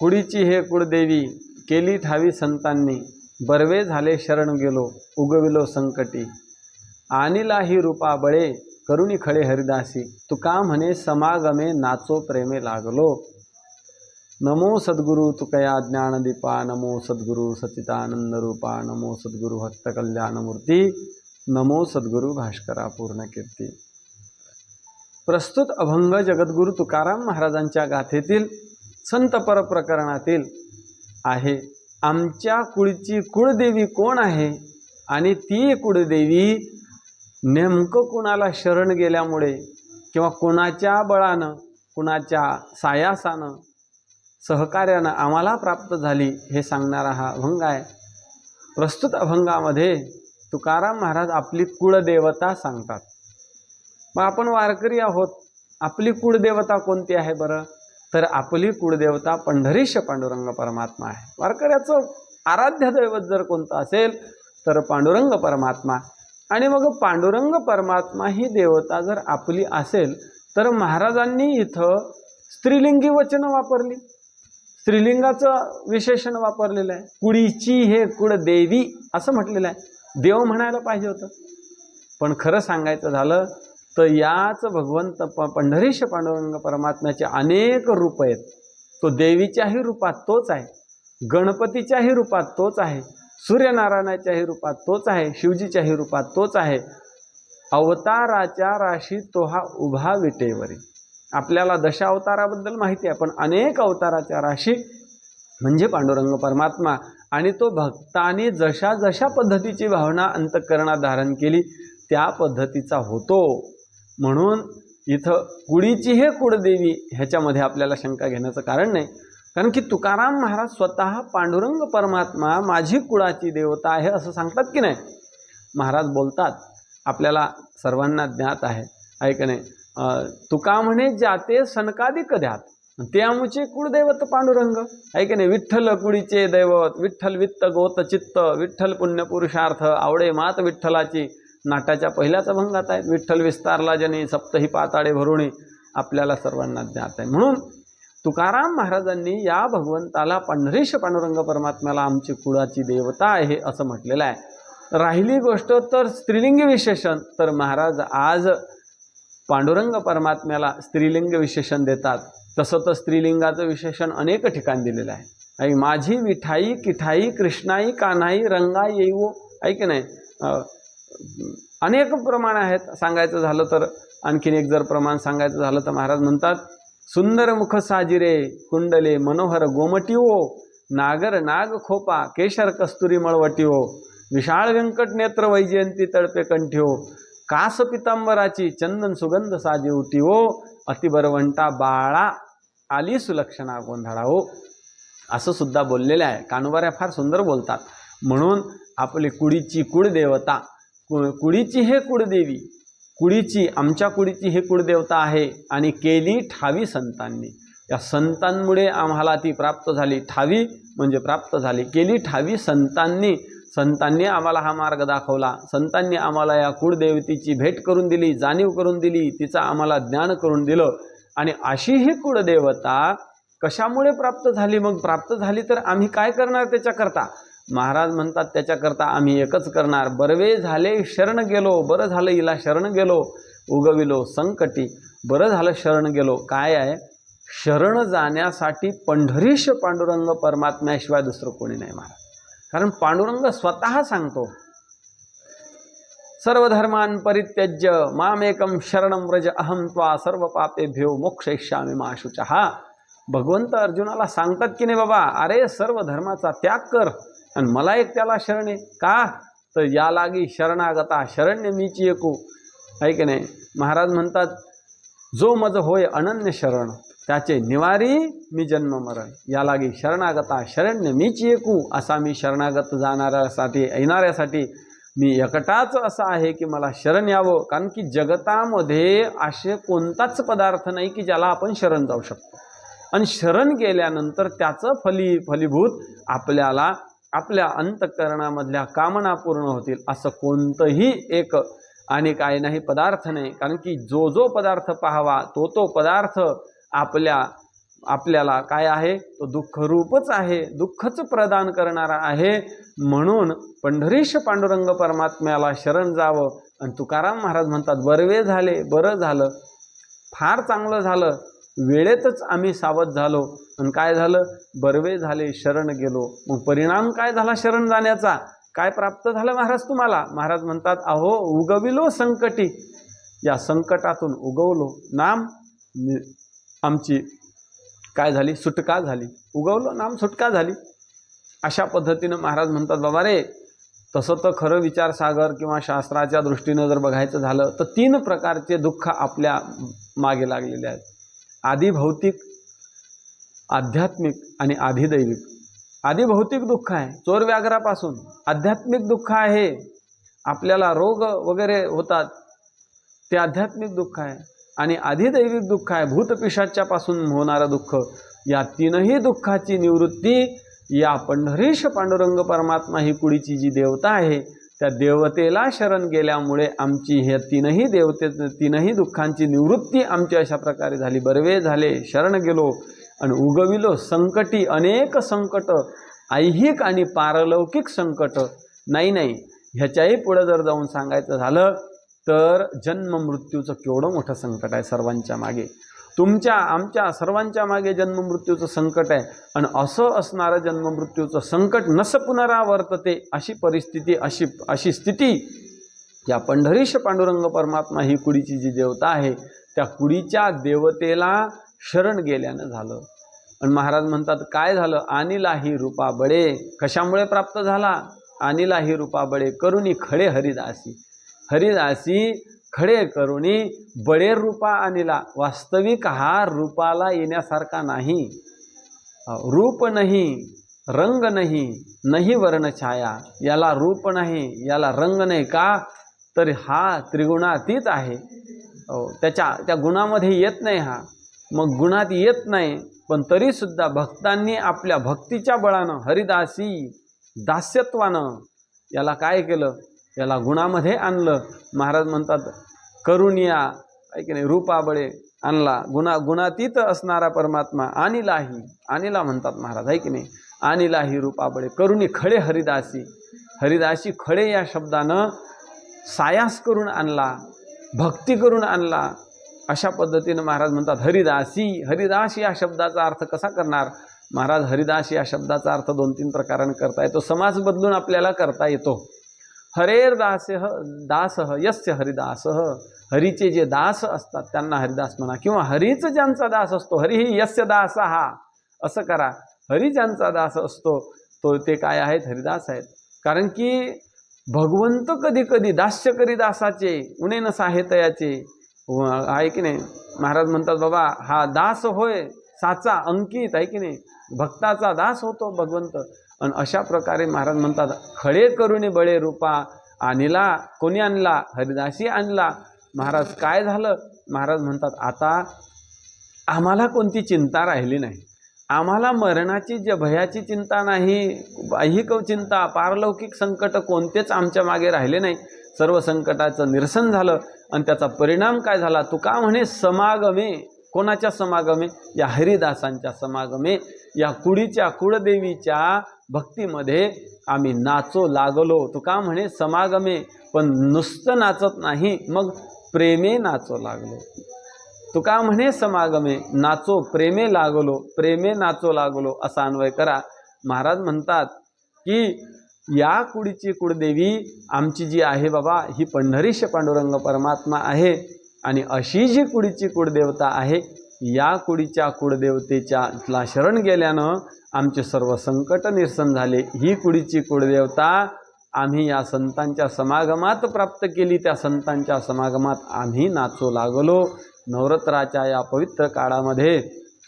कुडीची हे कुळदेवी केली ठावी संतांनी. बर्वे झाले शरण गेलो उगविलो संकटी. आणिला ही रूपा बळे करुणी खळे हरिदासी. तुका म्हणे समागमे नाचो प्रेमे लागलो. नमो सद्गुरु तुकया ज्ञानदीपा. नमो सद्गुरु सचितानंद रूपा. नमो सद्गुरु भक्त कल्याणमूर्ती नमो सद्गुरु भास्करा पूर्ण कीर्ती. प्रस्तुत अभंग जगद्गुरु तुकाराम महाराजांच्या गाथेतील संत पर प्रकरणातील आहे. आमच्या कुळची कुळदेवी कोण आहे? आणि ती कुळदेवी नेमकं कुणाला शरण गेल्यामुळे किंवा कुणाच्या बळानं कुणाच्या सायासानं सहकार्यानं आम्हाला प्राप्त झाली हे सांगणारा हा अभंग आहे. प्रस्तुत अभंगामध्ये तुकाराम महाराज आपली कुळदेवता सांगतात. मग आपण वारकरी आहोत. आपली कुळदेवता कोणती आहे बरं? तर आपली कुळदेवता पंढरीश पांडुरंग परमात्मा आहे. वारकऱ्याचं आराध्य दैवत जर कोणतं असेल तर पांडुरंग परमात्मा. आणि मग पांडुरंग परमात्मा ही देवता जर आपली असेल तर महाराजांनी इथं स्त्रीलिंगी वचनं वापरली. स्त्रीलिंगाचं विशेषण वापरलेलं आहे. कुळीची हे कुळदेवी असं म्हटलेलं आहे. देव म्हणायला पाहिजे होतं. पण खरं सांगायचं झालं तर याच भगवंत प पंढरीश पांडुरंग परमात्म्याचे अनेक रूप आहेत. तो देवीच्याही रूपात तोच आहे. गणपतीच्याही रूपात तोच आहे. सूर्यनारायणाच्याही रूपात तोच आहे. शिवजीच्याही रूपात तोच आहे. अवताराच्या राशी तो हा उभा विटेवरी. आपल्याला दशावताराबद्दल माहिती आहे पण अनेक अवताराच्या राशी म्हणजे पांडुरंग परमात्मा. आणि तो भक्तानी जशा जशा पद्धतीची भावना अंतकरणात धारण केली त्या पद्धतीचा होतो. म्हणून इथं कुडीची हे कुळदेवी ह्याच्यामध्ये आपल्याला शंका घेण्याचं कारण नाही. कारण की तुकाराम महाराज स्वतः पांडुरंग परमात्मा माझी कुळाची देवता आहे असं सांगतात की नाही? महाराज बोलतात आपल्याला सर्वांना ज्ञात आहे. ऐक नाही तुका म्हणे जाते सनकादिक द्यात ते आमचे कुळदैवत पांडुरंग. ऐक नाही विठ्ठल कुळीचे दैवत विठ्ठल वित्त गोत चित्त विठ्ठल पुण्यपुरुषार्थ आवडे मात विठ्ठलाची. नाटाच्या पहिल्याच अभंगात आहे. विठ्ठल विस्तारला जने सप्तही पाताळे भरुणे आपल्याला सर्वांना ज्ञात आहे. म्हणून तुकाराम महाराजांनी या भगवंताला पांढरीश पांडुरंग परमात्म्याला आमची कुळाची देवता आहे असं म्हटलेलं आहे. राहिली गोष्ट तर स्त्रीलिंग विशेषण. तर महाराज आज पांडुरंग परमात्म्याला स्त्रीलिंग विशेषण देतात. तसं तर स्त्रीलिंगाचं विशेषण अनेक ठिकाणी दिलेलं आहे. आई माझी विठाई किठाई कृष्णाई कान्हाई रंगा येईवो ऐक नाही? अनेक प्रमाण आहेत. सांगायचं झालं तर आणखीन एक जर प्रमाण सांगायचं झालं तर महाराज म्हणतात सुंदर मुख साजिरे कुंडले मनोहर गोमटिओ नागर नाग खोपा केशर कस्तुरी मळवटिओ विशाळ व्यंकट नेत्र वैजयंती तळपे कंठ्यो कास पितांबराची चंदन सुगंध साजे उटिओ अतिबरवंटा बाळा आली सुलक्षणा गोंधळाओ असं सुद्धा बोललेलं आहे. कानुबाऱ्या फार सुंदर बोलतात. म्हणून आपली कुडीची कुळदेवता कु कुळीची हे कुळदेवी कुडीची आमच्या कुडीची हे कुळदेवता आहे आणि केली ठावी संतांनी. या संतांमुळे आम्हाला ती प्राप्त झाली. ठावी म्हणजे प्राप्त झाली. केली ठावी संतांनी संतांनी आम्हाला हा मार्ग दाखवला. संतांनी आम्हाला या कुळदेवतेची भेट करून दिली जाणीव करून दिली तिचं आम्हाला ज्ञान करून दिलं. आणि अशी ही कुळदेवता कशामुळे प्राप्त झाली? मग प्राप्त झाली तर आम्ही काय करणार त्याच्याकरता? महाराज म्हणतात त्याच्याकरता आम्ही एकच करणार. बरवे झाले शरण गेलो. बरं झालं हिला शरण गेलो. उगविलो संकटी. बरं झालं शरण गेलो. काय आहे? शरण जाण्यासाठी पंढरीश पांडुरंग परमात्म्याशिवाय दुसरं कोणी नाही महाराज. कारण पांडुरंग स्वतः सांगतो सर्व धर्मान परित्यज्य मामेकम शरण व्रज अहम त्वा सर्व पापेभ्यो मोक्षयिष्यामी माशुचहा भगवंत अर्जुनाला सांगतात की नाही बाबा अरे सर्व धर्माचा त्याग कर. आणि मला एक त्याला शरण आहे. का? तर या लागी शरणागता शरण्य मीची एकू. आहे की नाही? महाराज म्हणतात जो मज होय अनन्य शरण त्याचे निवारी मी जन्म मरण. या लागी शरणागता शरण्य मीची एकू. असा मी शरणागत जाणाऱ्यासाठी येणाऱ्यासाठी मी एकटाच असं आहे की मला शरण यावं. कारण की जगतामध्ये असे कोणताच पदार्थ नाही की ज्याला आपण शरण जाऊ शकतो. आणि शरण गेल्यानंतर त्याचं फली फलीभूत आपल्याला आपल्या अंतःकरणामधल्या कामना पूर्ण होतील असं कोणतंही एक आणि काय नाही पदार्थ नाही. कारण की जो जो पदार्थ पाहावा तो तो पदार्थ आपल्या आपल्याला काय आहे? तो दुःखरूपच आहे. दुःखच प्रदान करणारा आहे. म्हणून पंढरीश पांडुरंग परमात्म्याला शरण जावं. आणि तुकाराम महाराज म्हणतात बरवे झाले बरं झालं. फार चांगलं झालं. वेळेतच आम्ही सावध झालो. आणि काय झालं? बर्वे झाले शरण गेलो. मग परिणाम काय झाला शरण जाण्याचा? काय प्राप्त झालं महाराज तुम्हाला? महाराज म्हणतात अहो उगविलो संकटी. या संकटातून उगवलो. नाम आमची काय झाली? सुटका झाली. उगवलो नाम सुटका झाली. अशा पद्धतीनं महाराज म्हणतात बाबा रे तसं तर खरं विचारसागर किंवा शास्त्राच्या दृष्टीनं जर बघायचं झालं तर तीन प्रकारचे दुःख आपल्या मागे लागलेले आहेत. आदिभौतिक आध्यात्मिक आणि आधिदैविक. आदिभौतिक दुःख आहे. चोर व्याघ्रापासून आध्यात्मिक दुःख आहे. आपल्याला रोग वगैरे होतात. ते आध्यात्मिक दुःख आहे. आणि आधिदैविक दुःख आहे. भूतपिशाच्यापासून होणारं दुःख. या तीनही दुःखाची निवृत्ती या पंढरीश पांडुरंग परमात्मा ही कुडीची जी देवता आहे त्या देवतेला शरण गेल्यामुळे आमची हे तीनही देवते तीनही दुःखांची निवृत्ती आमची अशा प्रकारे झाली. बरवे झाले शरण गेलो आणि उगविलो संकटी अनेक संकट ऐहिक आणि पारलौकिक संकट. नाही नाही ह्याच्याही पुढं जर जाऊन सांगायचं झालं तर जन्म मृत्यूचं केवढं मोठं संकट आहे सर्वांच्या मागे. तुमच्या आमच्या सर्वांच्या मागे जन्ममृत्यूचं संकट आहे. आणि असं असणारं जन्ममृत्यूचं संकट नस पुनरावर्तते अशी परिस्थिती अशी अशी स्थिती या पंढरीश पांडुरंग परमात्मा ही कुडीची जी देवता आहे त्या कुडीच्या देवतेला शरण गेल्यानं झालं. आणि महाराज म्हणतात काय झालं? अनिलाही रूपा बळे कशामुळे प्राप्त झाला? अनिलाही रूपा बळे करुणी खडे हरिदासी. हरिदासी खडे करुणी बळे रूपा अनिला वास्तविक हा रूपाला येण्यासारखा नाही. रूप नाही रंग नाही नाही वर्णछाया याला रूप नाही याला रंग नाही का? तर हा त्रिगुणातीत आहे. त्याच्या त्या गुणामध्ये येत नाही हा. मग गुणात येत नाही पण तरीसुद्धा भक्तांनी आपल्या भक्तीच्या बळानं हरिदासी दास्यत्वानं याला काय केलं? याला गुणामध्ये आणलं. महाराज म्हणतात करुणिया आहे की नाही? रूपाबळे आणला. गुणा गुणातीत असणारा परमात्मा आणिलाही आणिला म्हणतात महाराज. आहे की नाही? आणिलाही रूपाबळे. करुणी खडे हरिदासी. हरिदासी खडे या शब्दानं सायास करून आणला भक्ती करून आणला. अशा पद्धतीनं महाराज म्हणतात हरिदासी हरिदास या शब्दाचा अर्थ कसा करणार? महाराज हरिदास या शब्दाचा अर्थ दोन तीन प्रकारानं करता येतो. समाज बदलून आपल्याला करता येतो. हरेर दास दास यस्य हरिदास हरीचे जे दास असतात त्यांना हरिदास म्हणा. किंवा हरीच ज्यांचा दास असतो हरी ही यस्य दास हा असं करा. हरी ज्यांचा दास असतो तो ते काय आहेत? हरिदास आहेत. कारण की भगवंत कधी कधी दास्य करी दासाचे उणे न साहेत याचे आहे की नाही? महाराज म्हणतात बाबा हा दास होय साचा अंकित. आहे की नाही? भक्ताचा दास होतो भगवंत. आणि अशा प्रकारे महाराज म्हणतात खळे करुणे बळे रूपा आणला कोणी आणला? हरिदासी आणला? महाराज काय झालं? महाराज म्हणतात आता आम्हाला कोणती चिंता राहिली नाही. आम्हाला मरणाची जे भयाची चिंता नाही ऐहिक चिंता पारलौकिक संकट कोणतेच आमच्या मागे राहिले नाही. सर्व संकटाचं निरसन झालं आणि त्याचा परिणाम काय झाला? तुका म्हणे समागमे. कोणाच्या समागमे? या हरिदासांच्या समागमे. या कुडीच्या कुळदेवीच्या भक्तीमध्ये आम्ही नाचो लागलो. तुका म्हणे समागमे पण नुसतं नाचत नाही मग प्रेमे नाचो लागलो. तुका म्हणे समागमे नाचो प्रेमे लागलो प्रेमे नाचो लागलो असा अन्वय करा. महाराज म्हणतात की या कुडीची कुळदेवी आमची जी आहे बाबा ही पंढरीश पांडुरंग परमात्मा आहे. आणि अशी जी कुडीची कुळदेवता आहे या कुडीच्या कुळदेवतेच्या शरण गेल्यानं आमचे सर्व संकट निरसन झाले. ही कुडीची कुळदेवता आम्ही या संतांच्या समागमात प्राप्त केली. त्या संतांच्या समागमात आम्ही नाचू लागलो. नवरात्राच्या या पवित्र काळामध्ये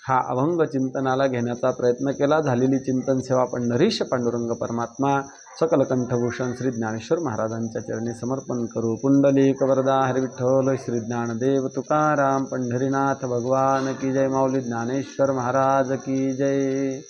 हा अभंग चिंतनाला घेण्याचा प्रयत्न केला. झालेली चिंतन सेवा पंढरीश पांडुरंग परमात्मा सकल कंठभूषण श्री ज्ञानेश्वर महाराजांच्या चरणी समर्पण करू. पुंडलिक वरदा हरिविठ्ठल श्री ज्ञानदेव तुकाराम पंढरीनाथ भगवान की जय. माऊली ज्ञानेश्वर महाराज की जय.